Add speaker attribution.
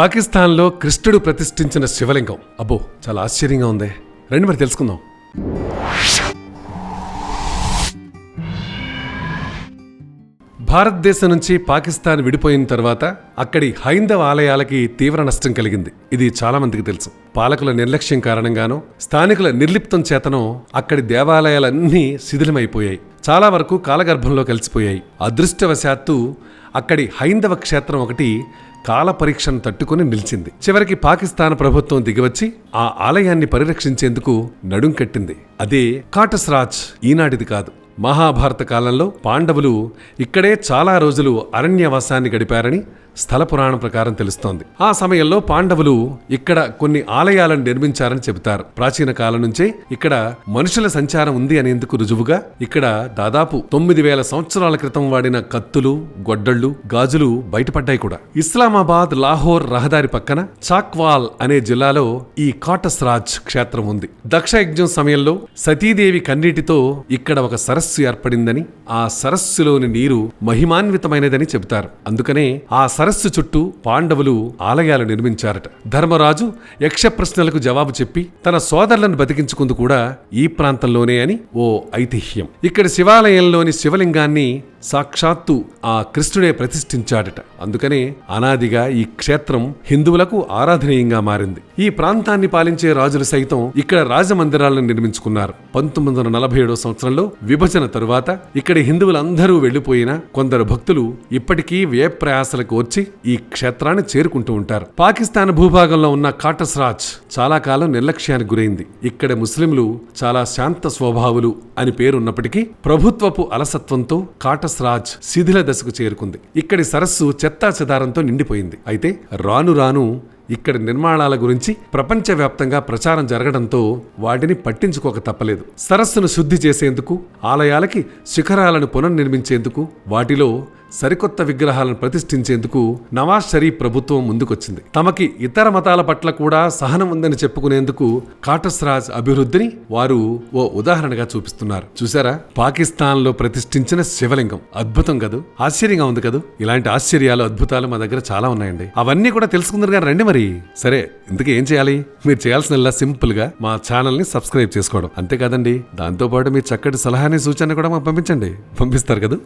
Speaker 1: పాకిస్తాన్లో కృష్ణుడు ప్రతిష్ఠించిన శివలింగం. అబ్బో చాలా ఆశ్చర్యంగా ఉంది. రండి మరి తెలుసుకుందాం. భారతదేశం నుంచి పాకిస్తాన్ విడిపోయిన తర్వాత అక్కడి హైందవ ఆలయాలకి తీవ్ర నష్టం కలిగింది. ఇది చాలా మందికి తెలుసు. పాలకుల నిర్లక్ష్యం కారణంగానో స్థానికుల నిర్లిప్తం చేతనో అక్కడి దేవాలయాలన్నీ శిథిలమైపోయాయి. చాలా వరకు కాలగర్భంలో కలిసిపోయాయి. అదృష్టవశాత్తు అక్కడి హైందవ క్షేత్రం ఒకటి కాల పరీక్షను తట్టుకుని నిలిచింది. చివరికి పాకిస్తాన్ ప్రభుత్వం దిగివచ్చి ఆ ఆలయాన్ని పరిరక్షించేందుకు నడుం కట్టింది. అదే కాటస్రాజ్ ఈనాటిది కాదు. మహాభారత కాలంలో పాండవులు ఇక్కడే చాలా రోజులు అరణ్యవాసాన్ని గడిపారని స్థల పురాణం ప్రకారం తెలుస్తోంది. ఆ సమయంలో పాండవులు ఇక్కడ కొన్ని ఆలయాలను నిర్మించారని చెబుతారు. ప్రాచీన కాలం నుంచే ఇక్కడ మనుషుల సంచారం ఉంది అనేందుకు రుజువుగా ఇక్కడ దాదాపు తొమ్మిది వేల సంవత్సరాల క్రితం వాడిన కత్తులు గొడ్డళ్ళు గాజులు బయటపడ్డాయి కూడా. ఇస్లామాబాద్ లాహోర్ రహదారి పక్కన చాక్వాల్ అనే జిల్లాలో ఈ కాటస్రాజ్ క్షేత్రం ఉంది. దక్ష యజ్ఞం సమయంలో సతీదేవి కన్నీటితో ఇక్కడ ఒక సరస్సు ఏర్పడిందని ఆ సరస్సులోని నీరు మహిమాన్వితమైనదని చెబుతారు. అందుకనే ఆ సరస్సు చుట్టూ పాండవులు ఆలయాలు నిర్మించారట. ధర్మరాజు యక్ష ప్రశ్నలకు జవాబు చెప్పి తన సోదరులను బతికించుకుంది కూడా ఈ ప్రాంతంలోనే అని ఓ ఐతిహ్యం. ఇక్కడ శివాలయంలోని శివలింగాన్ని సాక్షాత్తు ఆ కృష్ణుడే ప్రతిష్ఠించాడట. అందుకనే అనాదిగా ఈ క్షేత్రం హిందువులకు ఆరాధనీయంగా మారింది. ఈ ప్రాంతాన్ని పాలించే రాజులు సైతం ఇక్కడ రాజమందిరాలను నిర్మించుకున్నారు. పంతొమ్మిది వందల నలభై ఏడో సంవత్సరంలో విభజన తరువాత ఇక్కడి హిందువులందరూ వెళ్ళిపోయినా కొందరు భక్తులు ఇప్పటికీ వ్యయప్రయాసలకు వచ్చి ఈ క్షేత్రాన్ని చేరుకుంటూ ఉంటారు. పాకిస్తాన్ భూభాగంలో ఉన్న కాటస్రాజ్ చాలా కాలం నిర్లక్ష్యానికి గురైంది. ఇక్కడ ముస్లింలు చాలా శాంత స్వభావులు అని పేరున్నప్పటికీ ప్రభుత్వపు అలసత్వంతో రాజ్ శిథిల దశకు చేరుకుంది. ఇక్కడి సరస్సు చెత్తా చెదారంతో నిండిపోయింది. అయితే రాను రాను ఇక్కడ నిర్మాణాల గురించి ప్రపంచవ్యాప్తంగా ప్రచారం జరగడంతో వాటిని పట్టించుకోక తప్పలేదు. సరస్సును శుద్ధి చేసేందుకు ఆలయాలకి శిఖరాలను పునర్నిర్మించేందుకు వాటిలో సరికొత్త విగ్రహాలను ప్రతిష్ఠించేందుకు నవాజ్ షరీఫ్ ప్రభుత్వం ముందుకొచ్చింది. తమకి ఇతర మతాల పట్ల కూడా సహనం ఉందని చెప్పుకునేందుకు కాటస్రాజ్ అభివృద్ధిని వారు ఓ ఉదాహరణగా చూపిస్తున్నారు. చూసారా పాకిస్తాన్లో ప్రతిష్ఠించిన శివలింగం. అద్భుతం కదూ? ఆశ్చర్యంగా ఉంది కదూ? ఇలాంటి ఆశ్చర్యాలు అద్భుతాలు మా దగ్గర చాలా ఉన్నాయండి. అవన్నీ కూడా తెలుసుకుందరు కానీ రండి మరి. సరే ఇందుకు ఏం చేయాలి? మీరు చేయాల్సిన సింపుల్గా మా ఛానల్ని సబ్స్క్రైబ్ చేసుకోవడం. అంతే కదండి దాంతోపాటు మీ చక్కటి సలహాని సూచన కూడా మాకు పంపించండి. పంపిస్తారు కదా?